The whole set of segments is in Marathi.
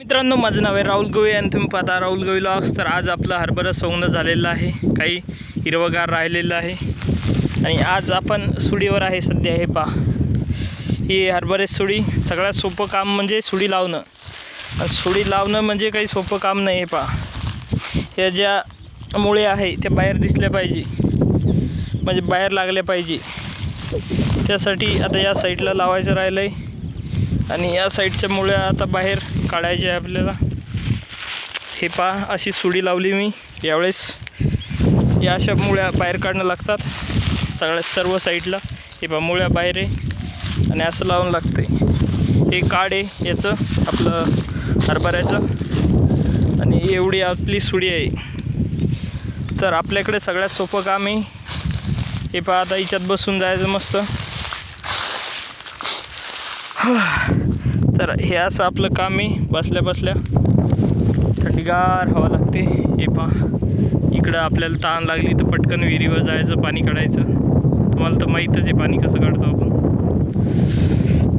मित्रांनो माझं नाव आहे राहुल गवई आणि तुम्ही पाहता राहुल गवई लॉक्स. तर आज आपलं हरभरा सोंगणं झालेलं आहे. काही हिरवगार राहिलेलं आहे. आणि आज आपण सुडीवर आहे सध्या हे पा ही हरभरे सुडी सगळ्यात सोपं काम म्हणजे सुडी लावणं. आणि सुडी लावणं म्हणजे काही सोपं काम नाही हे पा या ज्या मुळे आहे त्या बाहेर दिसल्या पाहिजे. म्हणजे बाहेर लागल्या पाहिजे. त्यासाठी आता या साईडला लावायचं राहिलं आहे आणि या साईडच्या मुळे आता बाहेर काढायचे आहे आपल्याला. हे पा अशी सुडी लावली मी यावेळेस. या अशा मुळ्या बाहेर काढणं लागतात. सगळ्या सर्व साईडला. हे पा मुळ्या बाहेर आहे. आणि असं लावून लागते हे काढ आहे याचं आपलं हरभऱ्याचं. आणि एवढी आपली सुडी आहे. तर आपल्याकडे सगळ्यात सोपं काम आहे. हे पहा आता याच्यात बसून जायचं मस्त. तर हे असं आपलं काम आहे. बसल्या बसल्या थंडीगार हवा लागते. हे पहा. इकडं आपल्याला ताण लागली तर पटकन विहिरीवर जायचं पाणी काढायचं. तुम्हाला तर माहीतच आहे पाणी कसं काढतो आपण.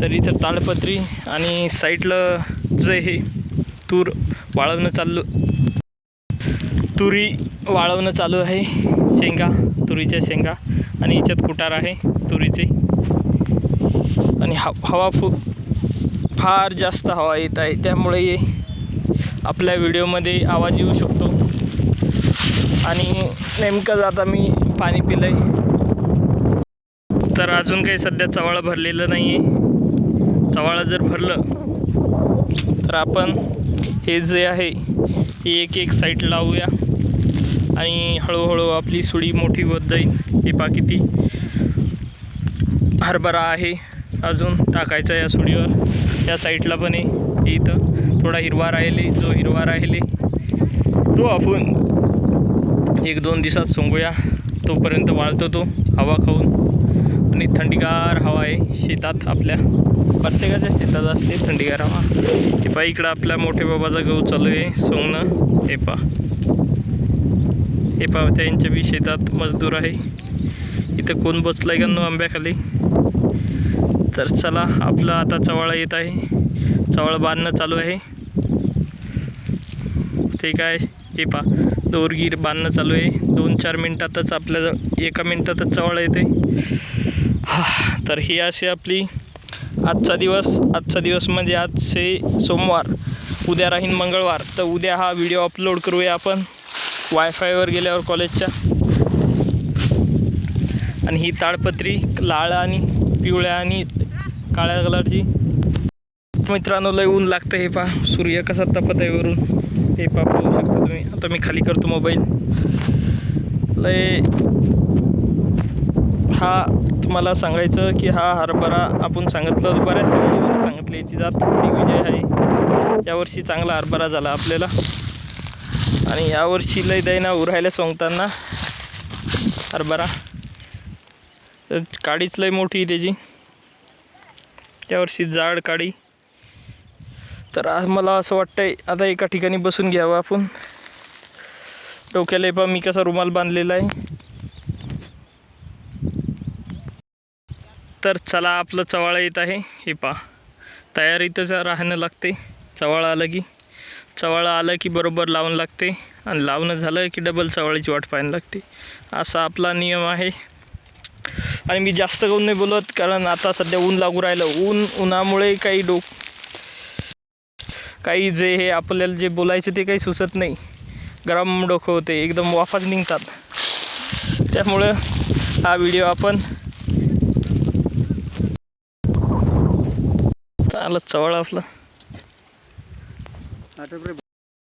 तर इथं ताडपत्री आणि साईडला जे हे तूर वाळवणं चाललो. तुरी वाळवणं चालू आहे. शेंगा तुरीच्या शेंगा आणि याच्यात कुटार आहे. तुरीचे. आणि ह हवा फु फार जास्त हवा येत आहे. त्यामुळे आपल्या व्हिडिओमध्ये आवाज येऊ शकतो. आणि नेमकंच आता मी पाणी पिलं आहे तर अजून काही सध्या चवाळं भरलेलं नाही आहे चवाळं जर भरलं तर आपण हे जे आहे हे एक एक साईड लावूया. आणि हळूहळू आपली सुडी मोठी होत जाईल. हे पा किती हरभरा आहे. अजून टाकायचा या सुडीवर. या साईडला पण आहे. इथं थोडा हिरवा राहिले जो हिरवा राहिले तो आपण एक दोन दिवसात सोंगूया. तोपर्यंत वाळतो तो हवा खाऊन. आणि थंडीगार हवा आहे शेतात आपल्या. प्रत्येकाच्या शेतात असते थंडीगार हवा. ते पहा इकडं आपल्या मोठे बाबाचा गहू चालू आहे सोंगणं. हे पा हे पा त्यांच्या बी शेतात मजदूर आहे. इथं कोण बसलं आहे का नो आंब्याखाली? तर चला आपलं आता चवळा येत आहे. चवळ बांधणं चालू आहे. ते काय? हे पा दोरगीर बांधणं चालू आहे. दोन चार मिनटातच आपल्या एका मिनटातच चवाळा येते. हा, तर ही अशी आपली आजचा दिवस. आजचा दिवस म्हणजे आजचे सोमवार. उद्या राहीन मंगळवार. तर उद्या हा व्हिडिओ अपलोड करूया आपण वायफायवर गेल्यावर कॉलेजच्या. आणि ही ताडपत्री लाळ आणि पिवळ्या आणि काळ्या कलरची. मित्रांनो लय ऊन लागतं हे पा सूर्य कसा तपत आहे वरून. हे पा पाहू शकता तुम्ही. आता मी खाली करतो मोबाईल लय हा तुम्हाला सांगायचं की हा हरभरा आपण सांगितलं बऱ्याच सांगितली सांगितलं याची जात दिग्विजय आहे. यावर्षी चांगला हरभरा झाला आपल्याला. आणि यावर्षी लय दैना उरायला सोंगताना हरभरा. तर काडीच लय मोठी त्याची. यावर्षी जाड काडी. तर आज मला असं वाटतंय आता एका ठिकाणी बसून घ्यावं आपण. डोक्याला पहा मी कसा रुमाल बांधलेला आहे. तर चला आपलं चवाळा येत आहे. हे पहा तयारीतच राहणं लागते. चवाळा आलं की चवाळा आलं की बरोबर लावून लागते. आणि लावणं झालं की डबल चवाळीची वाट पाहायला लागते. असा आपला नियम आहे. आणि मी जास्त करून नाही बोलत कारण आता सध्या ऊन लागू राहिलं. ऊन उन्हामुळे काही डोक काही जे हे आपल्याला जे बोलायचं ते काही सुचत नाही. गरम डोकं होते एकदम वाफाच निघतात. त्यामुळं हा व्हिडिओ आपण आलं चवळ आपलं.